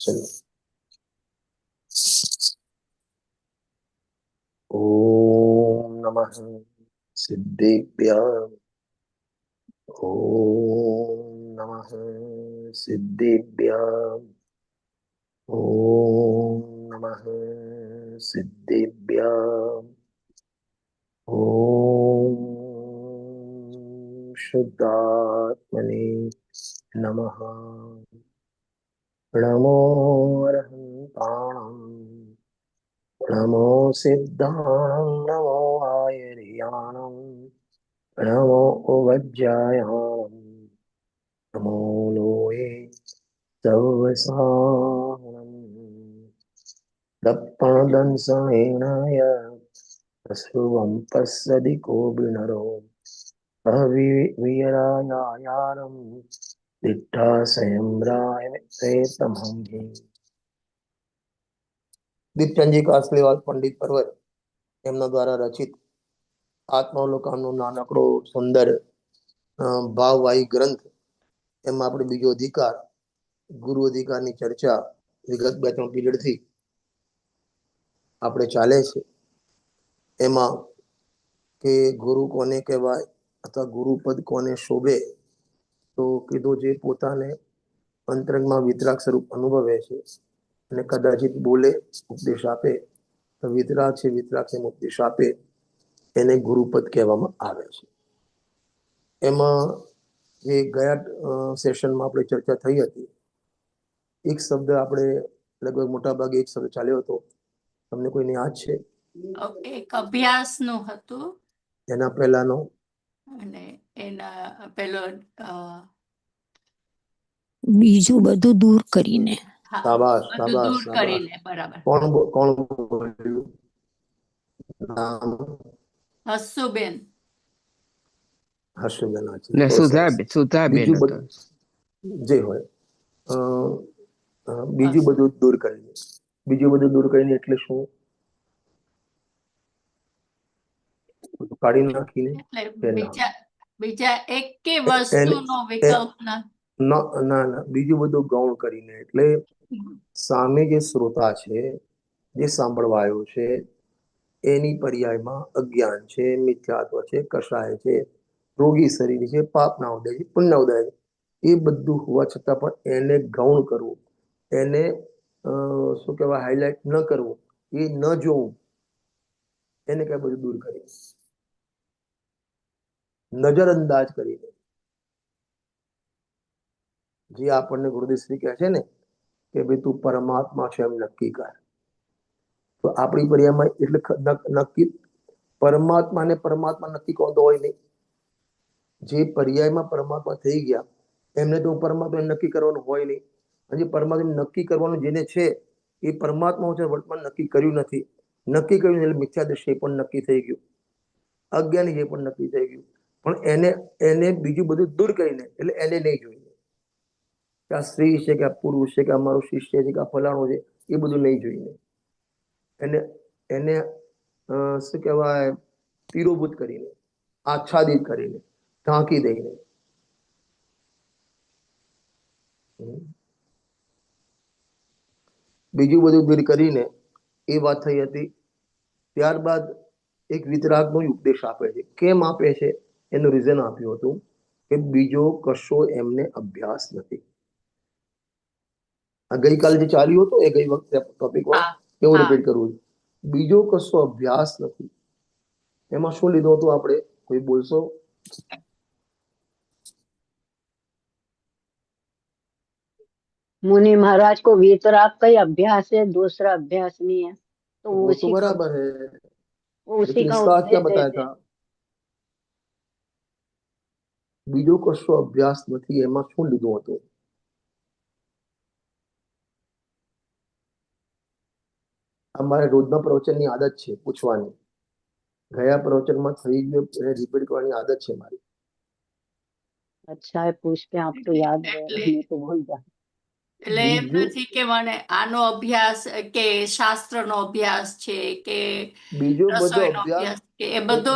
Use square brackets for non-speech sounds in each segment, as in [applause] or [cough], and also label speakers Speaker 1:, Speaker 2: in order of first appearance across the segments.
Speaker 1: चलो। ओम नमः सिद्धिभ्याम ओम नमः सिद्धिभ्याम ओम नमः सिद्धिभ्याम ओम शुद्धात्मने नमः। નમો અર્હંતાણં નમો સિદ્ધાણં નમો આયર્યાણં નમો વજ્જાયાણં નમો લોએ સવસાહણં દપ્પણદંસણેણાય પ્રસુવં પස්සદि કોબિનરો અવિયરાયાયારં દીપચંદજી કાસલીવાલ પંડિત પર્વત એમના દ્વારા રચિત આત્માવલોકનનો નાનકડો સુંદર ભાવવાહી ગ્રંથ એમાં આપણે બીજો અધિકાર ગુરુ અધિકારની ચર્ચા વિગત બે ત્રણ પીરિયડથી આપણે ચાલે છે એમાં કે ગુરુ કોને કહેવાય અથવા ગુરુપદ કોને શોભે તો કીધું જે પોતાને અંતરંગમાં વિતરાગ સ્વરૂપ અનુભવે છે અને કદાચિત બોલે ઉપદેશ આપે તો વિતરાગ છે વિતરાગ છે એમ ઉપદેશ આપે એને ગુરુપદ કહેવામાં આવે છે. એમાં જે ગયા સેશનમાં આપણે ચર્ચા થઈ હતી એક શબ્દ આપણે લગભગ મોટા ભાગે એક શબ્દ ચાલ્યો હતો. તમને કોઈને યાદ છે?
Speaker 2: એક અભ્યાસનું હતું.
Speaker 1: એના પહેલાનો.
Speaker 2: અને એના પેલો
Speaker 3: બીજું બધું દૂર કરીને.
Speaker 1: શાબાશ, શાબાશ,
Speaker 2: દૂર કરીને બરાબર.
Speaker 1: કોણ કોણ બોલ્યું? નામ?
Speaker 2: હસુબેન.
Speaker 1: હર્ષબેન
Speaker 4: ને સુધાબેન સુધાબેન
Speaker 1: બીજું બધું જે હોય. બીજું બધું દૂર કરીને. બીજું બધું દૂર કરીને એટલે શું? કાઢી નાખીને.
Speaker 2: બીજા બીજા એકે વસ્તુનો વિકલ્પ ના
Speaker 1: ના ના ના બીજું બધું ગૌણ કરીને. એટલે સામે જે શ્રોતા છે જે સાંભળવા આવ્યો છે એની પર્યાયમાં અજ્ઞાન છે મિથ્યાત્વ છે કષાય છે રોગી શરીર છે પાપના ઉદય છે પુણ્ય ઉદય છે. એ બધું હોવા છતાં પણ એને ગૌણ કરવું. એને શું કહેવાય હાઇલાઇટ ન કરવું. એ ન જોવું. એને કઈ બધું દૂર કરી નજરઅંદાજ કરીને જે આપણને ગુરુદેવ શ્રી કહે છે ને, કે ભાઈ તું પરમાત્મા છે એમ નક્કી કર. તો આપણી પર્યામાં એટલે નક્કી પરમાત્મા ને પરમાત્મા નક્કી કોતો હોય નહીં. જે પર્યાયમાં પરમાત્મા થઈ ગયા, એમને તો પરમાત્મા નક્કી કરવાનું હોય નહીં. અને જે પરમાત્મા નક્કી કરવાનું જેને છે, એ પરમાત્મા છે વર્તમાન નક્કી કર્યું નથી. નક્કી કર્યું એટલે મિથ્યા દ્રષ્ટિ પણ નક્કી થઈ ગયું. અજ્ઞાની એ પણ નક્કી થઈ ગયું. પણ એને એને બીજું બધું દૂર કરીને, એટલે એને નહીં જોઈએ. કે આ સ્ત્રી છે, કે આ પુરુષ છે, કે આ શિષ્ય છે, કે આ ફલાણો છે, એ બધું નહીં જોઈને એને એને શું કહેવાય તીરોભૂત કરીને, આચ્છાદિત કરીને, ઢાંકી દઈને. બીજું બધું દૂર કરીને એ વાત થઈ હતી. ત્યારબાદ એક વિતરાગનો ઉપદેશ આપે છે. કેમ આપે છે? એનું રીઝન આપ્યું હતું કે બીજો કશો એમને અભ્યાસ નથી આ ગઈકાલે જે ચાલ્યું હતું એ ગઈ વખતે ટોપિક
Speaker 2: હા,
Speaker 1: એવું
Speaker 2: હા.
Speaker 1: રિપીટ કરવું છે. બીજો કશો અભ્યાસ નથી એમાં શું લીધું હતું આપણે કોઈ બોલશો
Speaker 5: मुनि महाराज को वितराग का ही अभ्यास है दूसरा अभ्यास नहीं है तो वो
Speaker 1: वो
Speaker 5: उसी
Speaker 1: तो
Speaker 5: का
Speaker 1: बराबर है
Speaker 5: वो उसी
Speaker 1: लेकिन
Speaker 5: का
Speaker 1: इसका अर्थ क्या
Speaker 5: उपदेश
Speaker 1: बताया
Speaker 5: देते
Speaker 1: था બીજો કશો અભ્યાસ નથી એમાં શું લીધું હતું? અમારે રોજના પ્રવચનની આદત છે પૂછવાની. ગયા પ્રવચનમાં થઈ ગયો એને રિપીટ કરવાની આદત છે મારી.
Speaker 5: અચ્છા પૂછતે આપ તો યાદ તો ભૂલ ગયા
Speaker 2: એટલે એમ નથી કે મને આનો અભ્યાસ કે શાસ્ત્રનો અભ્યાસ છે કે
Speaker 1: બીજો બધો અભ્યાસ
Speaker 2: કે એ બધો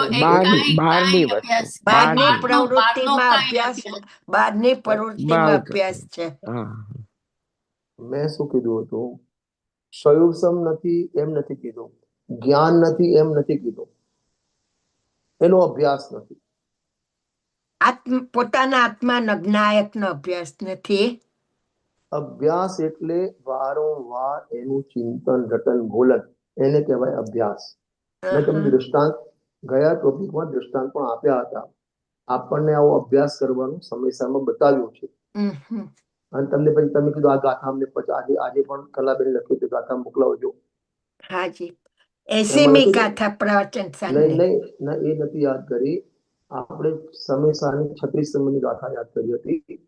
Speaker 4: બહારની
Speaker 6: પ્રવૃત્તિમાં અભ્યાસ બહારની પ્રવૃત્તિમાં અભ્યાસ છે.
Speaker 1: મેં શું કીધું હતું? સયુસમ નથી એમ નથી કીધું. જ્ઞાન નથી એમ નથી કીધું. એનો અભ્યાસ નથી.
Speaker 4: આત્મ પોતાના આત્મા નજ્ઞાયક નો અભ્યાસ નથી.
Speaker 1: અભ્યાસ એટલે વારંવાર એનું ચિંતન રટન બોલન એને કહેવાય અભ્યાસ. મેં તમને દૃષ્ટાંત ગયા ટોપિકમાં દૃષ્ટાંત પણ આપ્યા હતા. આપણને આવો અભ્યાસ કરવાનું સમયસરમાં બતાવ્યું છે. અને તમને પછી તમે કીધું આ ગાથા અમને પછી આજે આજે પણ કલાબેન લખ્યું છે ગાથા મોકલાવજો.
Speaker 4: હાજી. ગાથા પ્રવચન
Speaker 1: નહીં નહીં એ નથી યાદ કરી. આપણે સમયસાની છત્રીસ સમયની ગાથા યાદ કરી હતી.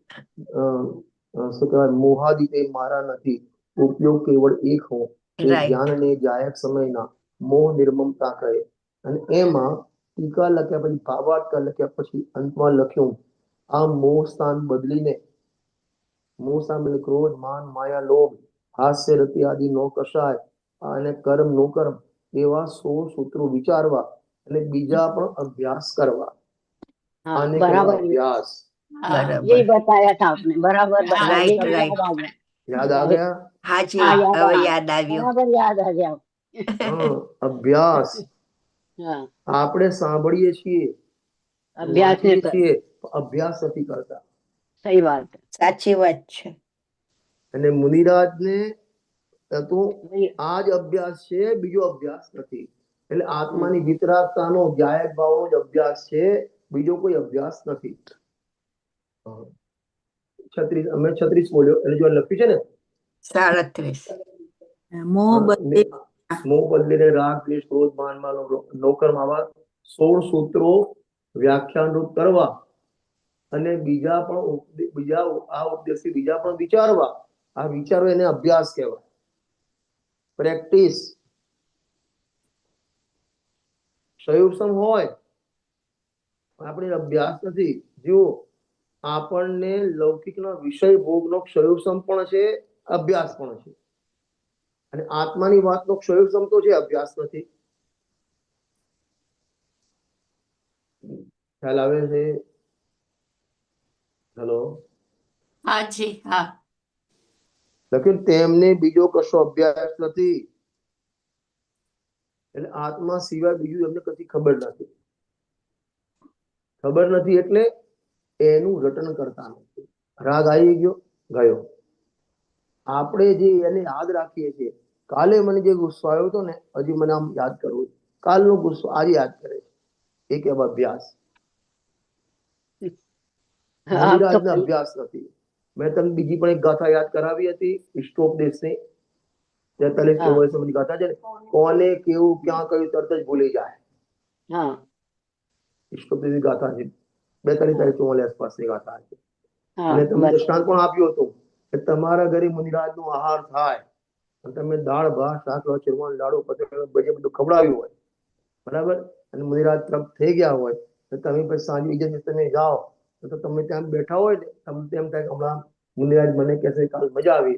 Speaker 1: શું કહેવાય મોહાદિતે મારા નથી. ઉપયોગ કેવળ એક હો જ્ઞાનને જાયક સમયના મોહ નિર્મમતા કહે. અને એમાં ટીકા લખ્યા પછી ભાવાર્થકા લખ્યા પછી અંતમાં લખ્યું આ મોહ સ્થાન બદલીને મોહ સ્થાન બદલી ક્રોધ માન માયા લોભ હાસ્ય રતિ આદિ નો કશાય. અને કર્મ નો કર્મ. એવા સો સૂત્રો વિચારવા અને બીજા પણ અભ્યાસ કરવા. આને અભ્યાસ.
Speaker 5: યહી
Speaker 4: બતાયા
Speaker 5: થા
Speaker 4: આપને
Speaker 5: બરાબર રાઈટ રાઈટ
Speaker 1: યાદ આ ગયા
Speaker 5: હા જી
Speaker 4: હવે યાદ આવ્યું.
Speaker 5: બરાબર યાદ આ
Speaker 1: ગયા અભ્યાસ.
Speaker 5: હા.
Speaker 1: આપણે સાંભળીએ છીએ.
Speaker 5: અભ્યાસ
Speaker 1: છીએ અભ્યાસ નથી કરતા.
Speaker 5: સહી વાત.
Speaker 4: સાચી વાત છે.
Speaker 1: અને મુનિરાજ ને
Speaker 5: તો
Speaker 1: આ જ અભ્યાસ છે બીજો અભ્યાસ નથી. એટલે આત્માની વિતરાગતાનો ગાયક ભાવનો જ અભ્યાસ છે બીજો કોઈ અભ્યાસ નથી. છત્રીસ અમે છત્રીસ બોલ્યો. એટલે જો લખ્યું છે ને?
Speaker 4: સાડત્રીસ.
Speaker 6: મોહ બદલે
Speaker 1: મોહ બદલીને રાગ દ્વેષ ક્રોધ માનમાં નોકર આવા સોળ સૂત્રો વ્યાખ્યાન રૂપ કરવા અને બીજા પણ બીજા આ ઉપદેશથી બીજા પણ વિચારવા. આ વિચારો એને અભ્યાસ કહેવાય. પ્રેક્ટિસ. સંયુક્તમ હોય આપણે અભ્યાસ નથી. જો આપણને લૌકિકના વિષય ભોગનો ક્ષયોસમ પણ છે અભ્યાસ પણ છે. અને આત્માની વાતનો ક્ષયોસમ તો છે અભ્યાસ નથી. ખ્યાલ આવે છે? હેલો?
Speaker 2: હાજી હા.
Speaker 1: લખ્યું તેમને બીજો કશો અભ્યાસ નથી. એટલે આત્મા સિવાય બીજું એમને કશી ખબર નથી. ખબર નથી એટલે એનું રટન કરતા નથી. રાગ આવી ગયો ગયો. આપણે જે એને યાદ રાખીએ છીએ કાલે મને જે ગુસ્સો આવ્યો હતો ને હજી મને આમ યાદ કરવું કાલનો ગુસ્સો આજે યાદ કરે છે. એ કેવા અભ્યાસ. અભ્યાસ નથી. મેં તમને બીજી પણ એક ગાથા યાદ કરાવી હતી સ્ટોપદેશની
Speaker 5: જે
Speaker 1: તલે સમજી ગાથા છે ને કોને કેવું ક્યાં કયું તરત જ ભૂલી જાય. ઇસ્ટોપ સ્ટોપદેશની ગાથા છે. બે બેતાલીસ તારીખ ચોમાલી આસપાસની વાત
Speaker 5: આવી
Speaker 1: અને
Speaker 5: તમે
Speaker 1: દ્રષ્ટાંત પણ આપ્યું હતું કે તમારા ઘરે મુનિરાજ નો આહાર થાય અને તમે દાળ ભાત શાક ચૂરમાન લાડુ પતંગ બજે બધું ખવડાવ્યું હોય બરાબર? અને મુનિરાજ તરફ થઈ ગયા હોય તો તમે પછી સાંજે બીજા તમે જાઓ તો તમે ત્યાં બેઠા હોય ને તમને તેમ થાય હમણાં મુનિરાજ મને કહેશે કાલ મજા આવી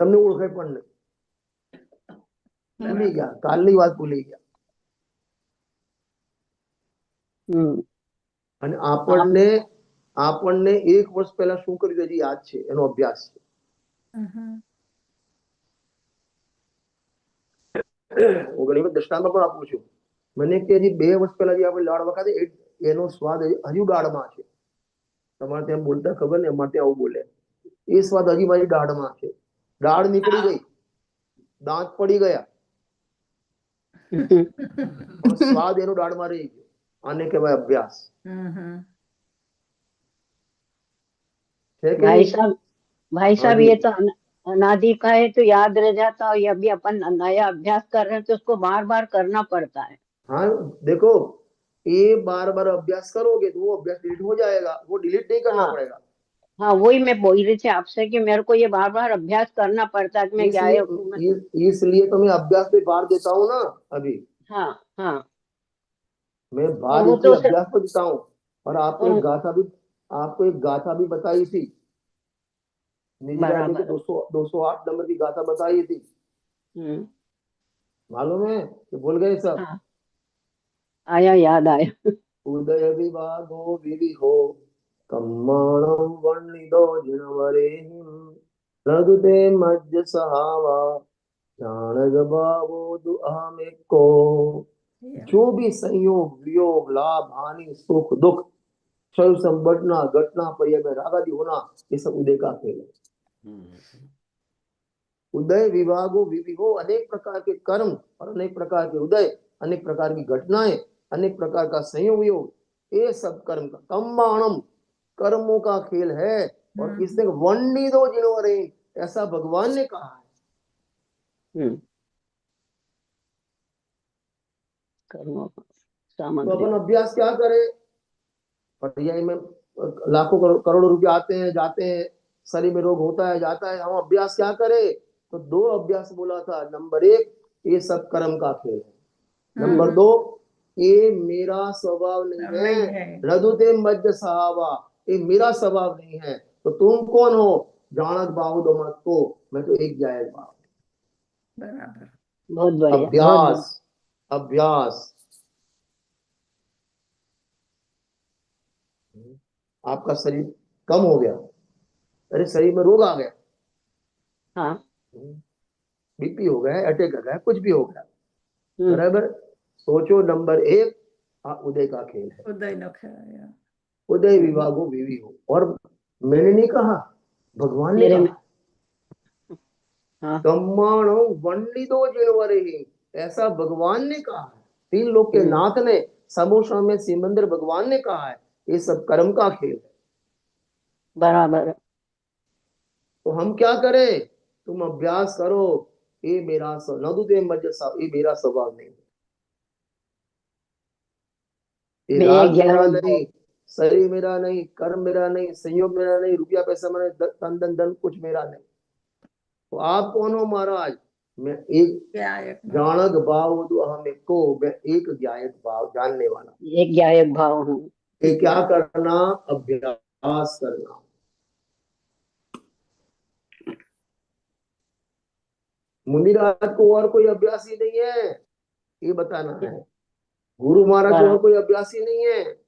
Speaker 1: તમને ઓળખે પણ નહીં. ભૂલી ગયા કાલની વાત ભૂલી ગયા. અને આપણને આપણને એક વર્ષ પહેલા શું કર્યું હજી યાદ છે? એનો અભ્યાસ છે. હું ઘણી વખત દ્રષ્ટાંત પણ આપું છું. મને કે હજી બે વર્ષ પહેલા જે આપણે લાડ વખતે એનો સ્વાદ હજી- હજુ દાળમાં છે. તમારે ત્યાં બોલતા ખબર ને અમારે ત્યાં આવું બોલે. એ સ્વાદ હજી મારી દાળમાં છે. દાળ નીકળી ગઈ. દાંત પડી ગયા. [laughs] સ્વાદ એનો દાળમાં રહી ગયો. आने के बाद अभ्यास।
Speaker 5: भाई साहब भाई साहब
Speaker 1: हाँ
Speaker 5: ये तो अनादि का है तो याद रह जाता और ये अभी अपन नया अभ्यास कर रहे हैं तो उसको बार बार करना पड़ता है।
Speaker 1: हाँ देखो ये बार बार अभ्यास करोगे तो वो अभ्यास डिलीट हो जाएगा वो डिलीट नहीं करना
Speaker 5: हाँ,
Speaker 1: पड़ेगा।
Speaker 5: हाँ वही मैं बोल रही थी आपसे कि मेरे को ये बार बार अभ्यास करना पड़ता है मैं
Speaker 1: इसलिए, इसलिए तो मैं अभ्यास भी बार देता हूँ ना अभी।
Speaker 5: हाँ हाँ।
Speaker 1: मैं बार
Speaker 5: तो
Speaker 1: अभ्यास को जिताऊं और आपको एक
Speaker 5: हम्म।
Speaker 1: गाथा भी आपको एक गाथा भी बताई थी।
Speaker 5: दो
Speaker 1: सौ दो सौ आठ नंबर की गाथा बताई थी।
Speaker 5: हम्म।
Speaker 1: मालूम है? कि भूल गए सब।
Speaker 5: हाँ। आया याद आया।
Speaker 1: उदय विभागो विविहो कम्माणं वर्णिदो जिनवरेहिं रघुते मज्ज सहावा जानग बाबो दुआ में को जो भी संयोग वियोग लाभ हानि सुख दुख क्षय संबटना घटना पर्याय में राग आदि होना ये सब उदय का खेल है। उदय विभागो विविहो अनेक प्रकार के कर्म और अनेक प्रकार के उदय अनेक प्रकार की घटनाएँ अनेक प्रकार का संयोग वियोग ये सब कर्म का कम्बाणम कर्मों का खेल है। और
Speaker 6: हम्म।
Speaker 1: इसने वंडी दो जिनवरे ऐसा भगवान ने कहा है।
Speaker 5: कर्मों का
Speaker 1: तो अपन अभ्यास क्या पर्याय में लाखों करोड़ आते हैं जाते हैं शरीर में रोग होता है जाता है हम अभ्यास क्या करें? तो दो अभ्यास बोला था नंबर एक ये सब कर्म का खेल है। नंबर दो ये मेरा स्वभाव नहीं है। मध्य सहावा ये मेरा स्वभाव नहीं है। तो तुम कौन हो? जानक बाहु दो मत को। मैं तो एक जायक बाहू।
Speaker 6: बराबर।
Speaker 5: बहुत
Speaker 1: अभ्यास। अभ्यास। आपका शरीर कम हो गया। अरे शरीर में रोग आ गया।
Speaker 5: हाँ।
Speaker 1: बीपी हो गया अटैक आ गया कुछ भी हो गया।
Speaker 5: हम्म।
Speaker 1: बराबर? सोचो नंबर एक हाँ, उदय का खेल है।
Speaker 6: उदय
Speaker 1: उदय विवाह हो विवी हो। और मैंने नहीं कहा भगवान ने कहा। कमाण वंडितो जिनवरे ऐसा भगवान ने कहा है। तीन लोग के
Speaker 5: हम्म।
Speaker 1: नाथ ने समोसा में सिमंदर भगवान ने कहा है ये सब कर्म का खेल है।
Speaker 5: बराबर।
Speaker 1: तो हम क्या करें? तुम अभ्यास करो ये मेरा स्व- नदुते मध्य सा- ये मेरा स्वभाव नहीं है। ये मेरा नहीं शरीर मेरा नहीं कर्म मेरा नहीं संयोग मेरा नहीं रुपया पैसा मेरा तन धन धन कुछ मेरा नहीं। तो आप कौन हो महाराज? मैं एक जानक भाव तो जो हम एक को मैं एक ज्ञायक भाव जानने वाला।
Speaker 5: एक ज्ञायक भाव हूँ।
Speaker 1: क्या करना? अभ्यास करना। मुनिराज को और कोई अभ्यास ही नहीं है? ये बताना है। गुरु महाराज को और हाँ। कोई अभ्यास ही नहीं है?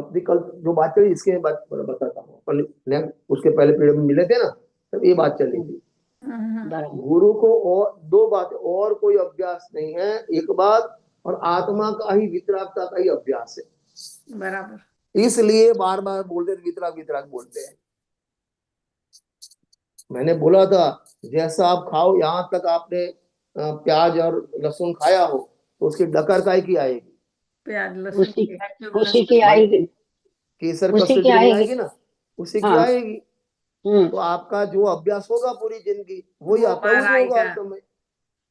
Speaker 1: अपनी कल जो बात चली इसके बाद बताता हूँ। अपन उसके पहले पीरियड में मिले थे ना तब ये बात चली थी।
Speaker 5: हाँ, हाँ।
Speaker 1: गुरु को और दो बात और कोई अभ्यास नहीं है एक बात और आत्मा का ही वितरकता का ही अभ्यास है।
Speaker 6: बराबर।
Speaker 1: इसलिए बार बार बोलते वितराग वितराग बोलते हैं। मैंने बोला था जैसा आप खाओ यहाँ तक आपने प्याज और लहसुन खाया हो तो उसकी डकर काय की आएगी?
Speaker 6: प्याज लहसुन
Speaker 5: उसी की आएगी।
Speaker 1: केसर
Speaker 5: आएगी।
Speaker 1: ना? उसी की
Speaker 5: हाँ।
Speaker 1: आएगी।
Speaker 5: हम्म।
Speaker 1: तो आपका जो अभ्यास होगा पूरी ज़िंदगी वही होगा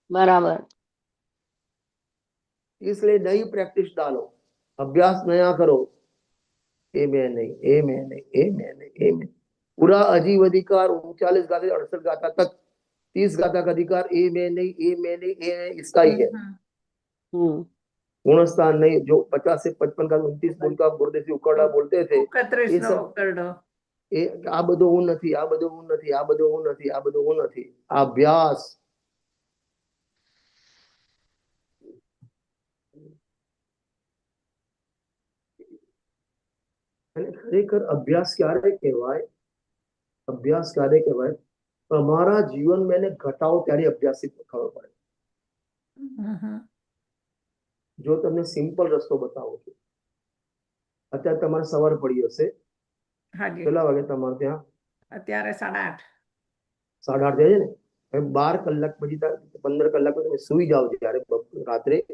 Speaker 5: बराबर।
Speaker 1: इसलिए नई प्रैक्टिस डालो। अभ्यास नया करो। ए मैं नहीं ए मैं नहीं ए मैं नहीं ए मैं। पूरा अजीब अधिकार उनचालीस गाते अड़सठ गाता तक तीस गाता का अधिकार ए मैं नहीं ए मैं नहीं ए इसका ही है।
Speaker 5: हम्म।
Speaker 1: गुणस्थान नहीं जो पचास से पचपन का उनतीस गुण का गुरुदेव उकड़ा बोलते थे
Speaker 6: એકત્રીસ
Speaker 1: એ
Speaker 6: નો
Speaker 1: સબ-
Speaker 6: ઉકરડો
Speaker 1: એ આ બધું હું નથી આ બધું હું નથી આ બધું હું નથી આ બધું હું નથી આ અભ્યાસ અને ખરેખર અભ્યાસ ક્યારે કહેવાય અભ્યાસ ક્યારે કહેવાય તમારા જીવનમાં એને ઘટાવો ત્યારે અભ્યાસથી ખબર પડે
Speaker 6: હમ, હમ.
Speaker 1: જો તમને સિમ્પલ રસ્તો બતાવું છું અત્યારે તમારે સવાર પડી હશે.
Speaker 6: હાજી.
Speaker 1: કેટલા વાગે તમારે ત્યાં?
Speaker 6: અત્યારે સાડા આઠ.
Speaker 1: સાડા આઠ થાય છે ને? હવે બાર કલાક પછી તા- પંદર કલાક પછી તમે સુઈ જાઓ જ્યારે બપ- રાત્રે.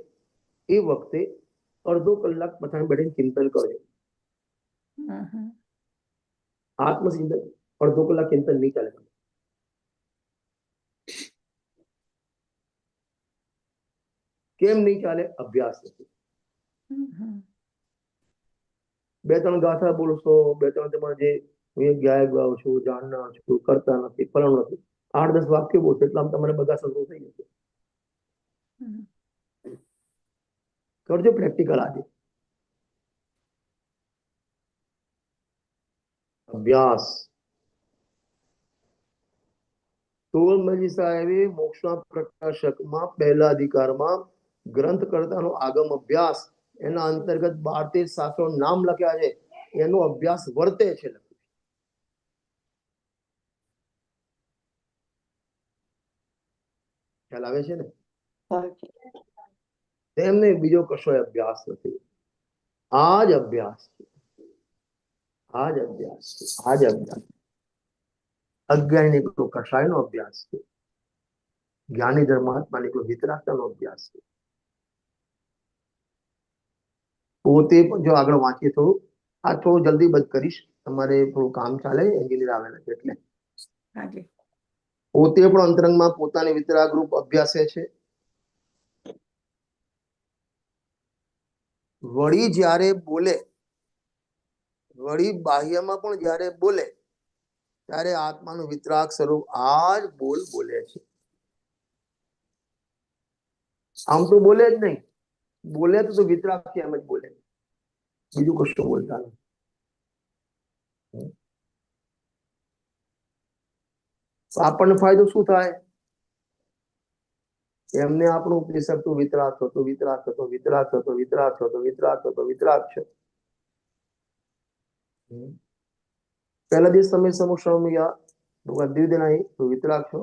Speaker 1: એ વખતે અડધો કલાક પછાડી બેઠીને ચિંતન કરજો.
Speaker 6: હમ, હમ.
Speaker 1: આત્મચિંતન અડધો કલાક ચિંતન નહીં ચાલે કેમ નહીં ચાલે? અભ્યાસ નથી. બે ત્રણ ગાથા બોલશો બે ત્રણ તમારે જે ગાયક ગાવ છું, જાણનાર છું, કરતા નથી, ફલણ નથી. આઠ દસ વાક્ય બોલશો એટલે આમ તમારે બધા સંતોષ થઈ જશે. કરજો પ્રેક્ટિકલ આજે. અભ્યાસ. તોલમજી સાહેબે મોક્ષના પ્રકાશકમાં પહેલા અધિકારમાં ગ્રંથ કરતાનો આગમ અભ્યાસ એના અંતર્ગત બાર તેર શાસ્ત્રો નામ લખ્યા છે. એનો અભ્યાસ વર્તે છે ખ્યાલ આવે છે ને? તેમને બીજો કશો અભ્યાસ નથી. આ જ અભ્યાસ છે. આ જ અભ્યાસ છે. આ જ અભ્યાસ અજ્ઞાની નીકળો કષાયનો અભ્યાસ છે. જ્ઞાની ધર્માત્મા નીકળો વિતરાગતાનો અભ્યાસ છે. પોતે પણ જો આગળ વાંચીએ થોડું આ થોડું જલ્દી બંધ કરીશ. તમારે થોડું કામ ચાલે એન્જિનિયર આવેલા છે એટલે. પોતે પણ અંતરંગમાં પોતાની વિતરાગ રૂપ અભ્યાસે છે. વળી જ્યારે બોલે વળી બાહ્યમાં પણ જ્યારે બોલે ત્યારે આત્માનું વિતરાગ સ્વરૂપ આ જ બોલ બોલે છે. આમ તો બોલે જ નહીં. બોલે તો શું થી એમ જ બોલે. બીજું કશું બોલતા નથી આપણને ફાયદો શું થાય? એમને આપણું ઉપનિષદ તું વિતરાક થતો વિતરાક થતો વિતરાક થતો વિતરાક થતો વિતરાક થતો વિતરાક છે. પહેલા દિવસ તમે સમક્ષ ગયા. ભગવાન નહીં તો વિતરાક છો.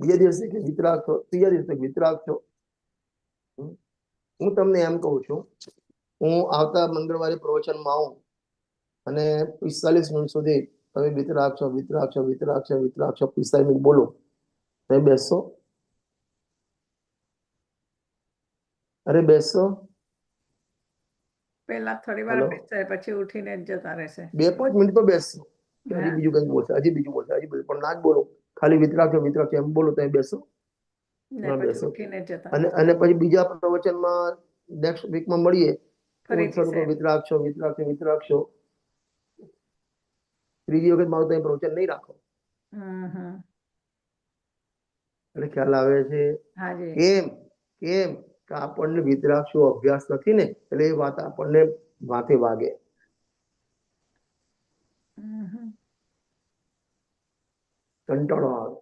Speaker 1: બીજા દિવસે કે વિતરાગ છો ત્રીજા દિવસે વિતરાક છો. હું તમને એમ કહું છું હું આવતા મંગળવારે પ્રવચનમાં આવું અને પિસ્તાલીસ મિનિટ સુધી તમે વિતરાગ છો વિતરાગ છો પિસ્તાલીસ મિનિટ બોલો. તમે બેસશો? અરે બેસશો?
Speaker 6: પહેલા થોડી વાર બેસે પછી ઉઠીને જ જતા રહેશે.
Speaker 1: બે પાંચ મિનિટ તો બેસો હજી બીજું કંઈક બોલશે હજી બીજું બોલશે હજી પણ ના જ બોલો. ખાલી વિતરાગ છો વિતરાગ એમ બોલો તમે બેસો બેસો. અને અને પછી બીજા પ્રવચનમાં નેક્સ્ટ વીકમાં મળીએ. છો વિતરાગ છો ત્રીજી વખત મારું તમે પ્રવચન નહીં રાખો. એટલે ખ્યાલ આવે છે કેમ કેમ કે આપણને વિતરાક્ષો અભ્યાસ નથી ને એટલે એ વાત આપણને માથે વાગે. કંટાળો આવે.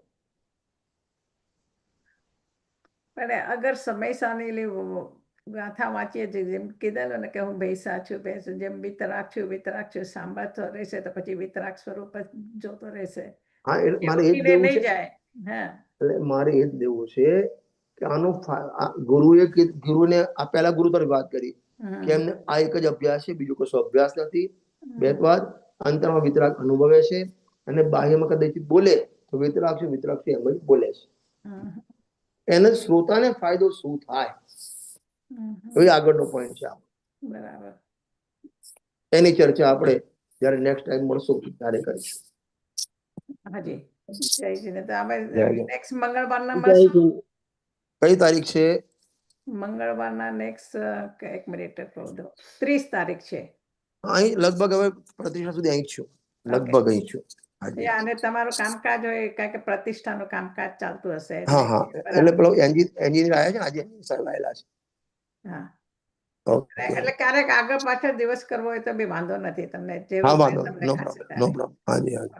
Speaker 6: પણ અગર સમય સાની ગાથા વાંચીએ છીએ જેમ કીધેલું ને કે હું ભૈસા છું ભેંસ જેમ વિતરાક છું વિતરાક છું સાંભળતો રહેશે તો પછી વિતરાક સ્વરૂપ જ જોતો રહેશે.
Speaker 1: હા એટલે મારે એ જ દેવું છે.
Speaker 6: હા.
Speaker 1: એટલે મારે એ જ દેવું છે કે આનો ગુરુએ ગુરુને આ પહેલા ગુરુ તરફ વાત કરી કે એમને આ એક જ અભ્યાસ છે બીજો કશો અભ્યાસ નથી. બે
Speaker 6: હમ.
Speaker 1: વાત અંતરમાં વિતરાક અનુભવે છે અને બાહ્યમાં કદાચ બોલે તો વિતરાક છે વિતરાક છે એમ જ બોલે છે. એને શ્રોતાને ફાયદો શું થાય. એ આગળનો પોઈન્ટ છે
Speaker 6: બરાબર.
Speaker 1: એની ચર્ચા આપણે જ્યારે નેક્સ્ટ ટાઈમ મળશું ત્યારે કરીશું.
Speaker 6: હાજી.
Speaker 1: કઈ તારીખ છે?
Speaker 6: મંગળવારના નેક્સ્ટ એક મિનિટ ત્રીસ તારીખ છે.
Speaker 1: અહીં લગભગ હવે પ્રતિષ્ઠા સુધી અહીં જ છું. લગભગ અહીં છું.
Speaker 6: અને તમારું કામકાજ હોય કારણ કે પ્રતિષ્ઠાનું કામકાજ ચાલતું હશે.
Speaker 1: હા હા. એટલે પેલો એન્જિન એન્જિનિયર આવ્યા છે આજે સાહેબ આવેલા છે.
Speaker 6: હા. એટલે ક્યારેક આગળ પાછળ દિવસ કરવો હોય તો બી વાંધો નથી તમને જેવું
Speaker 1: હા વાંધો નો પ્રોબ્લેમ. નો પ્રોબ્લેમ. હાજી હાજી.